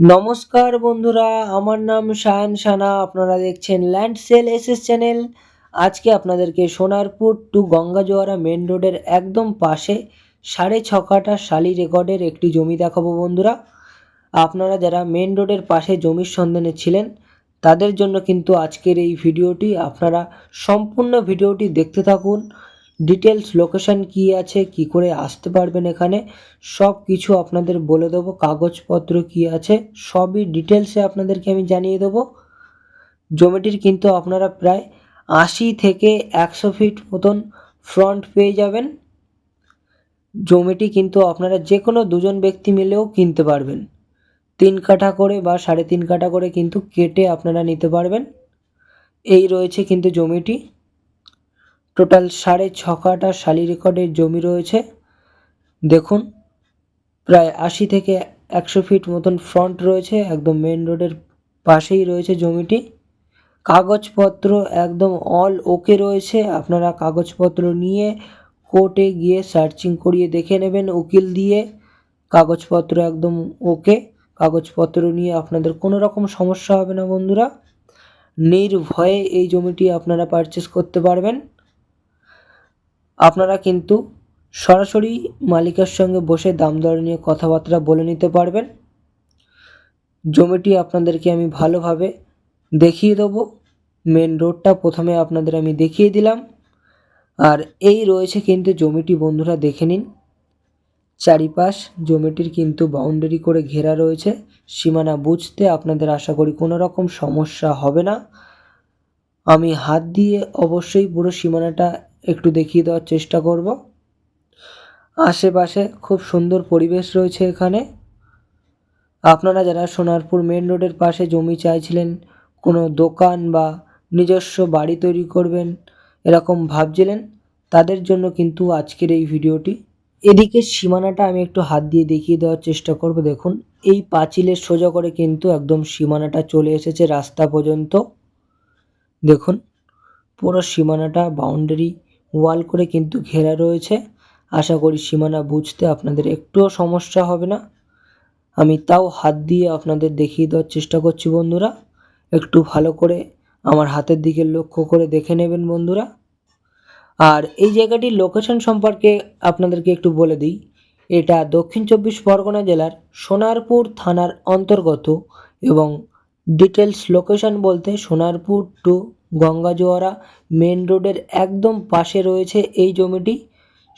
নমস্কার বন্ধুরা, আমার নাম শায়ান সানা, আপনারা দেখছেন ল্যান্ড সেল এসএস চ্যানেল আজকে আপনাদেরকে সোনারপুর টু গঙ্গাজোয়ারা মেন রোডের একদম পাশে সাড়ে ছ কাঠা শালি রেকর্ডের একটি জমি দেখাবো বন্ধুরা। আপনারা যারা মেন রোডের পাশে জমির সন্ধানে ছিলেন, তাদের জন্য কিন্তু আজকের এই ভিডিওটি, আপনারা সম্পূর্ণ ভিডিওটি দেখতে থাকুন। ডিটেলস লোকেশন কি আছে, কি করে আসতে পারবেন এখানে, সব কিছু আপনাদের বলে দেবো, কাগজপত্র কি আছে, সবই ডিটেলসে আপনাদেরকে আমি জানিয়ে দেবো। জমিটির কিন্তু আপনারা প্রায় আশি থেকে একশো ফিট মতন ফ্রন্ট পেয়ে যাবেন। জমিটি কিন্তু আপনারা যে কোনো দুজন ব্যক্তি মিলেও কিনতে পারবেন। তিন কাঠা করে বা সাড়ে তিন কাঠা করে কিন্তু কেটে আপনারা নিতে পারবেন। এই রয়েছে কিন্তু জমিটি। টোটাল সাড়ে ছ কাঠা শালি রেকর্ডের জমি রয়েছে। দেখুন, প্রায় আশি থেকে একশো ফিট মতন ফ্রন্ট রয়েছে, একদম মেন রোডের পাশেই রয়েছে জমিটি। কাগজপত্র একদম অল ওকে রয়েছে, আপনারা কাগজপত্র নিয়ে কোর্টে গিয়ে সার্চিং করিয়ে দেখে নেবেন উকিল দিয়ে। কাগজপত্র একদম ওকে, কাগজপত্র নিয়ে আপনাদের কোনো রকম সমস্যা হবে না বন্ধুরা। নির্ভয়ে এই জমিটি আপনারা পারচেস করতে পারবেন। আপনারা কিন্তু সরাসরি মালিকের সঙ্গে বসে দাম দর নিয়ে কথাবার্তা বলে নিতে পারবেন। জমিটি আপনাদেরকে আমি ভালোভাবে দেখিয়ে দেবো। মেন রোডটা প্রথমে আপনাদের আমি দেখিয়ে দিলাম। আর এই রয়েছে কিন্তু জমিটি বন্ধুরা দেখে নিন। চারিপাশ জমিটির কিন্তু বাউন্ডারি করে ঘেরা রয়েছে। সীমানা বুঝতে আপনাদের আশা করি কোনো রকম সমস্যা হবে না। আমি হাত দিয়ে অবশ্যই পুরো সীমানাটা একটু দেখিয়ে দেওয়ার চেষ্টা করব। আশেপাশে খুব সুন্দর পরিবেশ রয়েছে এখানে। আপনারা যারা সোনারপুর মেন রোডের পাশে জমি চাইছিলেন, কোনো দোকান বা নিজস্ব বাড়ি তৈরি করবেন এরকম ভাবছিলেন, তাদের জন্য কিন্তু আজকের এই ভিডিওটি। এদিকে সীমানাটা আমি একটু হাত দিয়ে দেখিয়ে দেওয়ার চেষ্টা করব। দেখুন, এই পাঁচিলের সোজা করে কিন্তু একদম সীমানাটা চলে এসেছে রাস্তা পর্যন্ত। দেখুন, পুরো সীমানাটা বাউন্ডারি ওয়াল করে কিন্তু ঘেরা রয়েছে। আশা করি সীমানা বুঝতে আপনাদের একটুও সমস্যা হবে না। আমি তাও হাত দিয়ে আপনাদের দেখিয়ে দেওয়ার চেষ্টা করছি বন্ধুরা। একটু ভালো করে আমার হাতের দিকে লক্ষ্য করে দেখে নেবেন বন্ধুরা। আর এই জায়গাটির লোকেশন সম্পর্কে আপনাদেরকে একটু বলে দিই। এটা দক্ষিণ চব্বিশ পরগনা জেলার সোনারপুর থানার অন্তর্গত এবং ডিটেলস লোকেশন বলতে সোনারপুর টু গঙ্গাজোয়ারা মেন রোডের একদম পাশে রয়েছে এই জমিটি।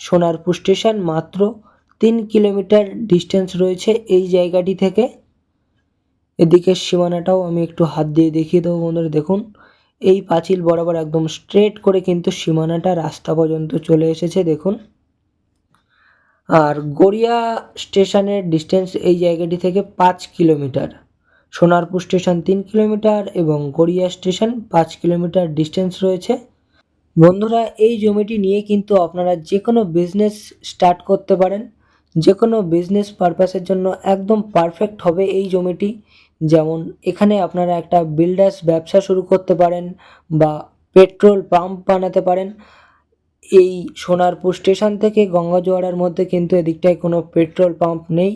সোনারপুর স্টেশন মাত্র তিন কিলোমিটার ডিস্টেন্স রয়েছে এই জায়গাটি থেকে। এদিকের সীমানাটাও আমি একটু হাত দিয়ে দেখিয়ে দেবো বন্ধুরা, দেখুন। এই পাঁচিল বরাবর একদম স্ট্রেট করে কিন্তু সীমানাটা রাস্তা পর্যন্ত চলে এসেছে, দেখুন। আর গড়িয়া স্টেশনের ডিস্টেন্স এই জায়গাটি থেকে পাঁচ কিলোমিটার। সোনারপুর স্টেশন তিন কিলোমিটার এবং গড়িয়া স্টেশন পাঁচ কিলোমিটার ডিস্টেন্স রয়েছে। বন্ধুরা, এই জমিটি নিয়ে কিন্তু আপনারা যে কোনো বিজনেস স্টার্ট করতে পারেন। যে কোনো বিজনেস পারপাসের জন্য একদম পারফেক্ট হবে এই জমিটি। যেমন এখানে আপনারা একটা বিল্ডার্স ব্যবসা শুরু করতে পারেন বা পেট্রোল পাম্প বানাতে পারেন। এই সোনারপুর স্টেশন থেকে গঙ্গাজোয়ারার মধ্যে কিন্তু এদিকটায় কোনো পেট্রোল পাম্প নেই।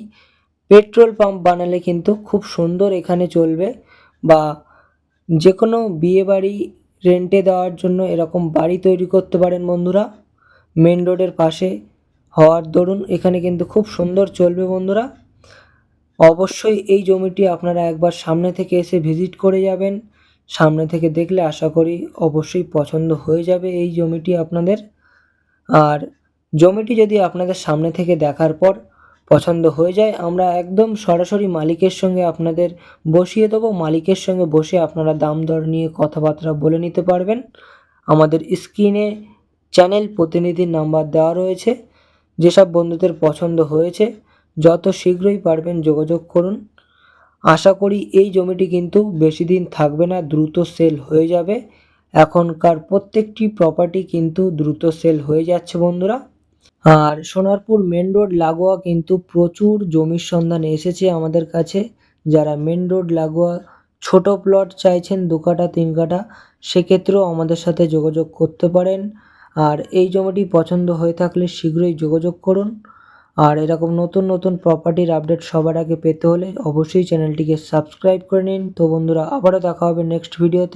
পেট্রোল পাম্প বানালে কিন্তু খুব সুন্দর এখানে চলবে বা যে কোনো বিয়েবাড়ি রেন্টে দেওয়ার জন্য এরকম বাড়ি তৈরি করতে পারেন বন্ধুরা। মেন রোডের পাশে হওয়ার দরুন এখানে কিন্তু খুব সুন্দর চলবে বন্ধুরা। অবশ্যই এই জমিটি আপনারা একবার সামনে থেকে এসে ভিজিট করে যাবেন। সামনে থেকে দেখলে আশা করি অবশ্যই পছন্দ হয়ে যাবে এই জমিটি আপনাদের। আর জমিটি যদি আপনাদের সামনে থেকে দেখার পর পছন্দ হয়ে যায়, আমরা একদম সরাসরি মালিকের সঙ্গে আপনাদের বসিয়ে দেবো। মালিকের সঙ্গে বসে আপনারা দাম দর নিয়ে কথাবার্তা বলে নিতে পারবেন। আমাদের স্ক্রিনে চ্যানেল প্রতিনিধির নাম্বার দেওয়া রয়েছে। যেসব বন্ধুদের পছন্দ হয়েছে, যত শীঘ্রই পারবেন যোগাযোগ করুন। আশা করি এই জমিটি কিন্তু বেশি দিন থাকবে না, দ্রুত সেল হয়ে যাবে। এখনকার প্রত্যেকটি প্রপার্টি কিন্তু দ্রুত সেল হয়ে যাচ্ছে বন্ধুরা। আর সোনারপুর মেন রোড লাগোয়া কিন্তু প্রচুর জমির সন্ধান এসেছে আমাদের কাছে। যারা মেন রোড লাগোয়া ছোট প্লট চাইছেন দু কাঠা, তিন কাঠা, সেক্ষেত্রেও আমাদের সাথে যোগাযোগ করতে পারেন। আর এই জমিটি পছন্দ হয়ে থাকলে শীঘ্রই যোগাযোগ করুন। আর এরকম নতুন নতুন প্রপার্টির আপডেট সবার আগে পেতে হলে অবশ্যই চ্যানেলটিকে সাবস্ক্রাইব করে নিন। তো বন্ধুরা, আবারও দেখা হবে নেক্সট ভিডিওতে